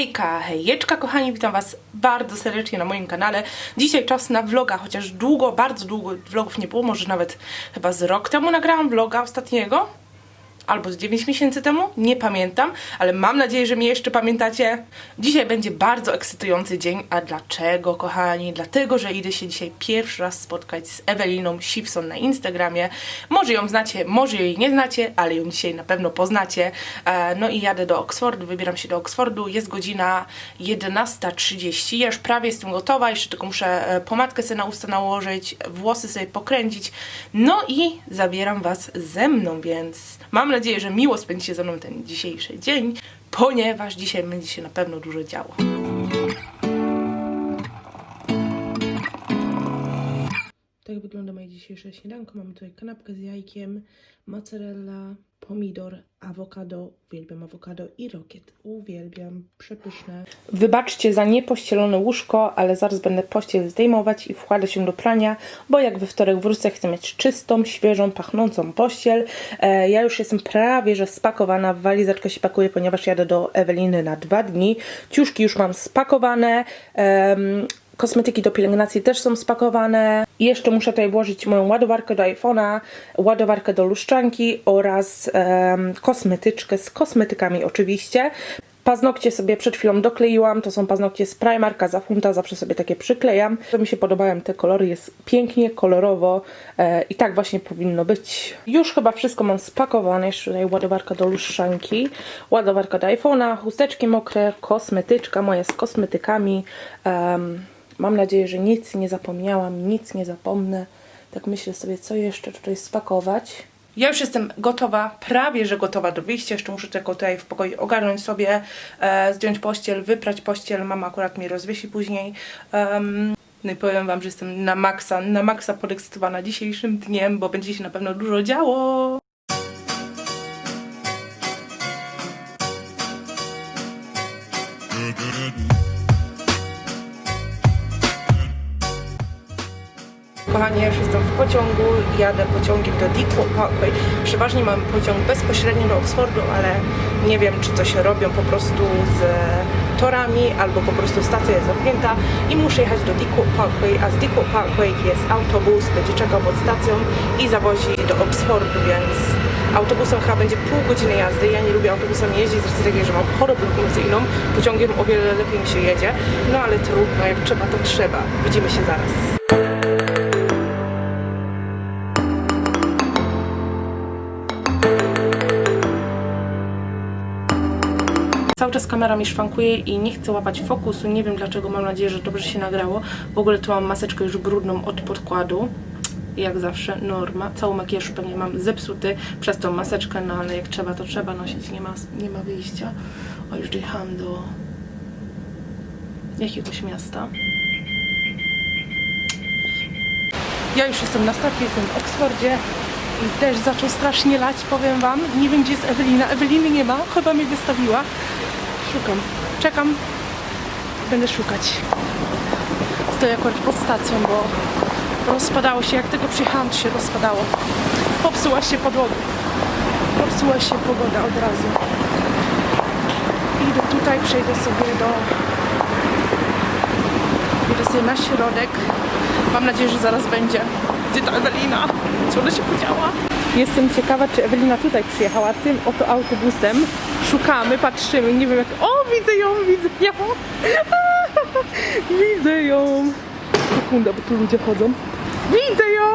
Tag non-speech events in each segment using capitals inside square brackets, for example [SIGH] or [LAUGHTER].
Hejka, hejeczka kochani, witam was bardzo serdecznie na moim kanale. Dzisiaj czas na vloga, chociaż długo, bardzo długo vlogów nie było, może nawet chyba z rok temu nagrałam vloga ostatniego. Albo z 9 miesięcy temu, nie pamiętam, ale mam nadzieję, że mnie jeszcze pamiętacie. Dzisiaj będzie bardzo ekscytujący dzień, a dlaczego, kochani? Dlatego, że idę się dzisiaj pierwszy raz spotkać z Eweliną Sipson na Instagramie. Może ją znacie, może jej nie znacie, ale ją dzisiaj na pewno poznacie. E, No i jadę do Oxfordu, wybieram się do Oxfordu. Jest godzina 11.30. Ja już prawie jestem gotowa, jeszcze tylko muszę e, pomadkę sobie na usta nałożyć, włosy sobie pokręcić. No i zabieram Was ze mną, więc mam nadzieję, że miło spędzicie ze mną ten dzisiejszy dzień, ponieważ dzisiaj będzie się na pewno dużo działo. Tak wygląda moje dzisiejsze śniadanko. Mamy tutaj kanapkę z jajkiem, mozzarella, pomidor, awokado, uwielbiam awokado i rokiet. Uwielbiam, przepyszne. Wybaczcie za niepościelone łóżko, ale zaraz będę pościel zdejmować i wkładać się do prania, bo jak we wtorek wrócę, chcę mieć czystą, świeżą, pachnącą pościel. E, ja już jestem prawie, że spakowana, walizeczkę się pakuję, ponieważ jadę do Eweliny na dwa dni. Ciuszki już mam spakowane. em, Kosmetyki do pielęgnacji też są spakowane. Jeszcze muszę tutaj włożyć moją ładowarkę do iPhone'a, ładowarkę do lustrzanki oraz em, kosmetyczkę z kosmetykami oczywiście. Paznokcie sobie przed chwilą dokleiłam, to są paznokcie z Primarka za funta, zawsze sobie takie przyklejam. To mi się podobają te kolory, jest pięknie, kolorowo e, i tak właśnie powinno być. Już chyba wszystko mam spakowane, jeszcze tutaj ładowarka do lustrzanki, ładowarka do iPhone'a, chusteczki mokre, kosmetyczka moja z kosmetykami. Em, Mam nadzieję, że nic nie zapomniałam, nic nie zapomnę. Tak myślę sobie, co jeszcze tutaj spakować. Ja już jestem gotowa, prawie że gotowa do wyjścia. Jeszcze muszę tylko tutaj w pokoju ogarnąć sobie, e, zdjąć pościel, wyprać pościel. Mama akurat mnie rozwiesi później. Em, no i powiem Wam, że jestem na maksa, na maksa podekscytowana dzisiejszym dniem, bo będzie się na pewno dużo działo. Kochani, ja już jestem w pociągu, jadę pociągiem do Parkway. Przeważnie mam pociąg bezpośredni do Oxfordu, ale nie wiem, czy coś robią po prostu z torami, albo po prostu stacja jest zamknięta i muszę jechać do Deepwood Parkway, a z Deepwood Parkway jest autobus, będzie czekał pod stacją i zawozi do Oxfordu, więc autobusem chyba będzie pół godziny jazdy. Ja nie lubię autobusem jeździć z racji takiej, że mam chorobę lokomocyjną. Pociągiem o wiele lepiej mi się jedzie, no ale trudno, jak trzeba, to trzeba. Widzimy się zaraz. Cały czas kamera mi szwankuje i nie chcę łapać fokusu. Nie wiem dlaczego, mam nadzieję, że dobrze się nagrało. W ogóle tu mam maseczkę już brudną od podkładu. Jak zawsze, norma. Cały makijaż pewnie mam zepsuty przez tą maseczkę, no ale jak trzeba, to trzeba nosić. Nie ma, nie ma wyjścia. O, już dojechałam do jakiegoś miasta. Ja już jestem na starcie, jestem w Oksfordzie i też zaczął strasznie lać, powiem Wam. Nie wiem, gdzie jest Ewelina. Eweliny nie ma, chyba mnie wystawiła. Szukam, czekam, będę szukać. Stoję akurat pod stacją, bo rozpadało się, jak tego przyjechałam, to się rozpadało. Popsuła się podłoga. Popsuła się pogoda od razu. Idę tutaj, przejdę sobie do... Idę sobie na środek. Mam nadzieję, że zaraz będzie. Gdzie ta Ewelina? Co ona się podziała? Jestem ciekawa, czy Ewelina tutaj przyjechała tym oto autobusem. Szukamy, patrzymy, nie wiem jak... O, widzę ją, widzę ją! [LAUGHS] widzę ją! Sekunda, bo tu ludzie chodzą. Widzę ją! [LAUGHS]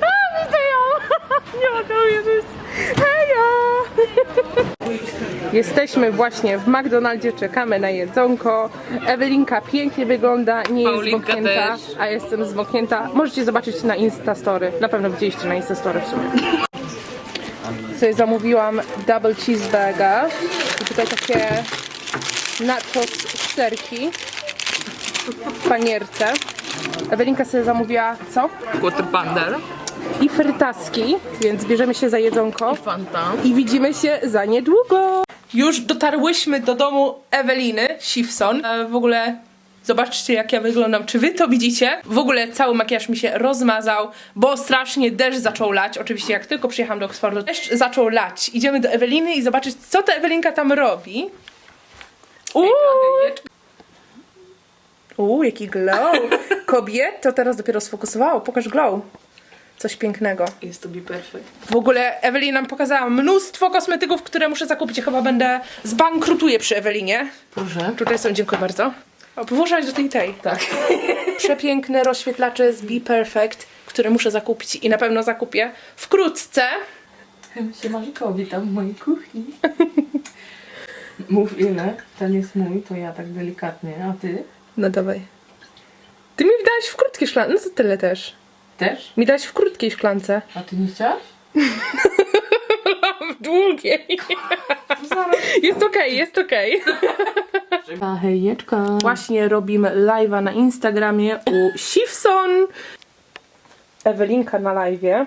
A, widzę ją! [LAUGHS] Nie mogę uwierzyć! Hejo! Jesteśmy właśnie w McDonaldzie, czekamy na jedzonko. Ewelinka pięknie wygląda, nie jest Paulinka zmoknięta, też. a jestem zmoknięta. Możecie zobaczyć na Instastory. Na pewno widzieliście na Instastory w sumie. Sobie zamówiłam double cheeseburger. I tutaj takie nachos z serki w panierce. Ewelinka sobie zamówiła co? Quarter Pounder I frytaski, więc bierzemy się za jedzonko. Fanta. I widzimy się za niedługo. Już dotarłyśmy do domu Eweliny Sifson. E, W ogóle Zobaczcie, jak ja wyglądam. Czy wy to widzicie? W ogóle cały makijaż mi się rozmazał, bo strasznie deszcz zaczął lać. Oczywiście, jak tylko przyjechałam do Oxfordu, deszcz zaczął lać. Idziemy do Eweliny i zobaczyć, co ta Ewelinka tam robi. Uuu, Uuu jaki glow. [LAUGHS] Kobieto teraz dopiero sfokusowało. Pokaż glow. Coś pięknego. Jest to be perfect. W ogóle Ewelina nam pokazała mnóstwo kosmetyków, które muszę zakupić. Ja chyba będę zbankrutuję przy Ewelinie. Proszę. Tutaj są, dziękuję bardzo. O, włożyłaś do tej tej. Tak. [LAUGHS] Przepiękne rozświetlacze z Be Perfect, które muszę zakupić i na pewno zakupię wkrótce. Siemanko, witam w mojej kuchni. Mów ile, ten jest mój, to ja tak delikatnie, a ty? No dawaj. Ty mi dałaś w krótkiej szklance, no to tyle też. Też? Mi dałaś w krótkiej szklance. A ty nie chciałaś? [LAUGHS] W długiej. Jest okej, jest okej. [LAUGHS] A hejeczka. Właśnie robimy live'a na Instagramie u Sifson. Ewelinka na live'ie.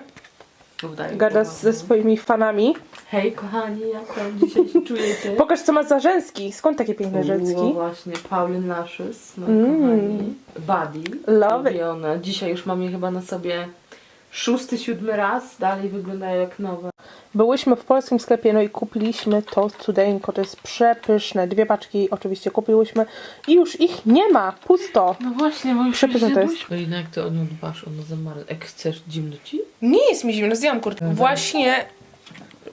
Udaję Gada głową. ze swoimi fanami. Hej kochani, jak tam dzisiaj się czujecie? [LAUGHS] Pokaż co ma za rzęski. Skąd takie piękne rzęski? właśnie, Paulin Lashes, moi Mm. kochani. Buddy. Love it. Dzisiaj już mam je chyba na sobie szósty, siódmy raz. Dalej wyglądają jak nowe. Byłyśmy w polskim sklepie, no i kupiliśmy to cudeńko. To jest przepyszne. Dwie paczki oczywiście kupiłyśmy i już ich nie ma. Pusto. No właśnie, bo już Przepyszne to jest. No i jak ty o nią dbasz, ona zamarła. Jak chcesz, zimno ci? Nie jest mi zimno, zdjęłam kurtkę. Właśnie,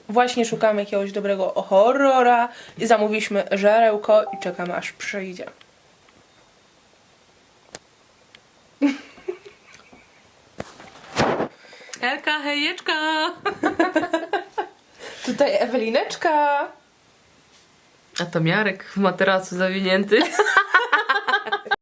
właśnie szukamy jakiegoś dobrego horrora i zamówiliśmy żarełko i czekamy aż przyjdzie. Elka, hejeczka! [LAUGHS] Tutaj Ewelineczka. A to Miarek w materacu zawinięty. [LAUGHS]